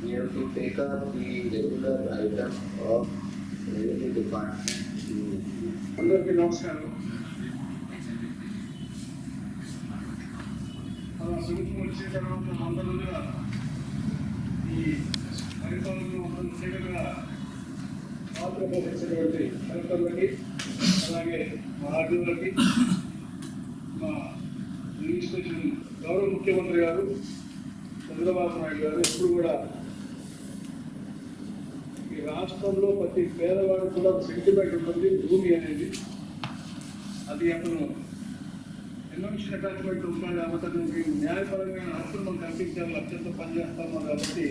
We have to take up the regular item of revenue department అందరికీ నమస్కారం ప్రభుత్వం వచ్చిన తర్వాత మందలుగా ఈ పరిపాలనలో ఒక పాత్ర పోషించినటువంటి కలెక్టర్లకి అలాగే మా ఆర్డీలకి మా అడ్మినిస్ట్రేషన్ గౌరవ ముఖ్యమంత్రి గారు చంద్రబాబు నాయుడు గారు ఎప్పుడు కూడా ఈ రాష్ట్రంలో ప్రతి పేదవాడు కూడా సెంటిమెంట్ ఉంటుంది భూమి అనేది. అది అతను ఎన్నో విషయం అటాచ్మెంట్ ఉంటాడు న్యాయపరమైన హక్కులు మనం కల్పించాలి అత్యంత పనిచేస్తాము కాబట్టి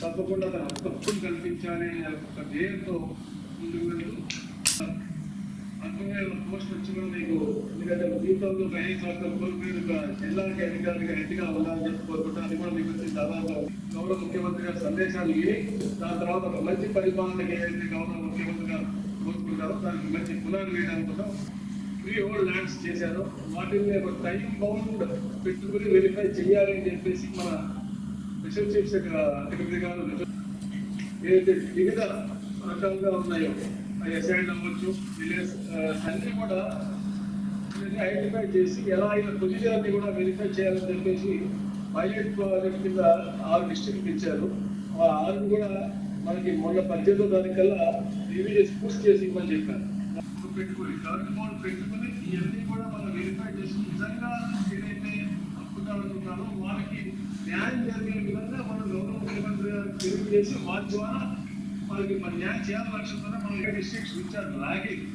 తప్పకుండా అతను హక్కులు కల్పించాలి ఒక ధ్యేయంతో ముందుకు వెళ్తూ అర్థమైన పోస్ట్ వచ్చిన జీవితంలో ఐదు సంవత్సరాలు కోల్పోయి జిల్లాకి అధికారిగా ఎన్నికగా ఉండాలని చెప్పి కోరుకుంటా. అది కూడా మీకు వచ్చిన దాదాపు గౌరవ ముఖ్యమంత్రి గారి సందేశాలు ఇవి దాని తర్వాత ఒక మంచి పరిపాలనకి ఏదైతే గౌరవ ముఖ్యమంత్రి గారు కోరుకుంటారో దానికి మంచి పునాది వేయడానికి కోసం ఫ్రీ హోల్డ్ ల్యాండ్స్ చేశారు. వాటిని ఒక టైం బౌండ్ పెట్టుకుని వెరిఫై చేయాలి అని చెప్పేసి మన స్పెషల్ చీఫ్ సెక్రటరీ గారు ఏదైతే వివిధ రకాలుగా ఉన్నాయో ఎస్ఐడ్ అవ్వచ్చు విలేజ్ తండ్రి కూడా ఐడెంటిఫై చేసి ఎలా అయిన ప్రొసీజర్ కూడా వెరిఫై చేయాలని చెప్పేసి పైలట్ ప్రాజెక్ట్ కింద ఆరు డిస్ట్రిక్ట్ ఇచ్చారు. ఆ ఆరు కూడా మనకి మొన్న పద్దెనిమిదో దానికల్లా రివ్యూ చేసి పూర్తి చేసి ఇవ్వమని చెప్పారు. పెట్టుకుని కరెంట్ మోడ్ పెట్టుకుని ఇవన్నీ కూడా మనం వెరిఫై చేసి నిజంగా ఏదైతే హక్కుదారులు వాళ్ళకి న్యాయం జరిగే విధంగా మనం గౌరవ ముఖ్యమంత్రి గారు తెలియజేసి వారి ద్వారా వాళ్ళకి మన న్యాయం చేయాలని మనం ఏ డిస్ట్రిక్ట్స్ ఇచ్చారు? లాగింగ్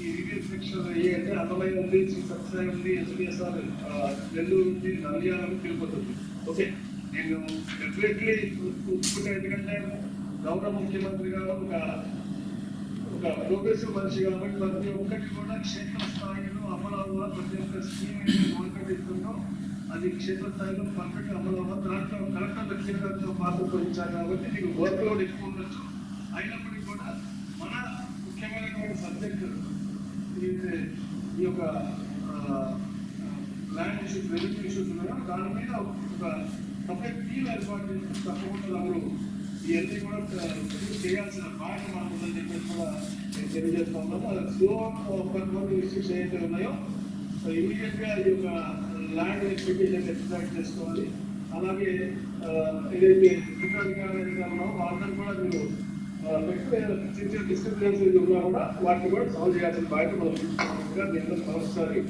ఈ రివ్యూ సెక్షన్ ఏ అంటే అన్నమయ్య ఉంది శ్రీ ఉంది ఎస్బిఎస్ఆర్ నెల్లూరు ఉంది నంద్యాల ఉంది తిరుపతి ఉంది. ఓకే నేను డెఫినెట్లీ ఒప్పుకుంటే ఎందుకంటే గౌరవ ముఖ్యమంత్రి గారు ఒక ఒక ప్రోగ్రెసివ్ మనిషి కాబట్టి ప్రతి ఒక్కటి కూడా క్షేత్ర స్థాయిలో అమలు అవ్వాలి ప్రతి ఒక్క స్కీమ్ గవర్నమెంట్ ఇస్తుందో అది క్షేత్ర స్థాయిలో పర్ఫెక్ట్ అమలు అవ్వాలి దాంట్లో కలెక్టర్ వ్యక్తిగతంగా పాత్ర పోయించారు కాబట్టి నీకు వర్క్ లోడ్ ఎక్కువ ఉండొచ్చు. అయినప్పటికీ కూడా మన ముఖ్యమైనటువంటి సబ్జెక్ట్ ఈ యొక్క ల్యాండ్ ఇష్యూస్ రెవెన్యూ ఇష్యూస్ ఉన్నాయో? దాని మీద ఒక సపరేట్ టీమ్ ఏర్పాటు చేసి తప్పకుండా అప్పుడు ఇవన్నీ కూడా చేయాల్సిన బాధ్యత మనకు ఉందని చెప్పేసి కూడా నేను తెలియజేస్తా ఉన్నాను. అది స్లో కొన్ని ఇష్యూస్ ఏవైతే ఉన్నాయో ఇమీడియట్గా ఈ యొక్క ల్యాండ్ ఎక్స్పెక్టేషన్ ఎక్స్ట్రాక్ట్ చేసుకోవాలి. అలాగే ఏదైతే ఇతర అధికారులు వాళ్ళని కూడా మీరు చిన్న చిన్న ఉన్నా కూడా వాటిని కూడా సాల్వ్ చేయాల్సిన బాధ్యత మనం తీసుకున్నాం దీంట్లో మరొకసారి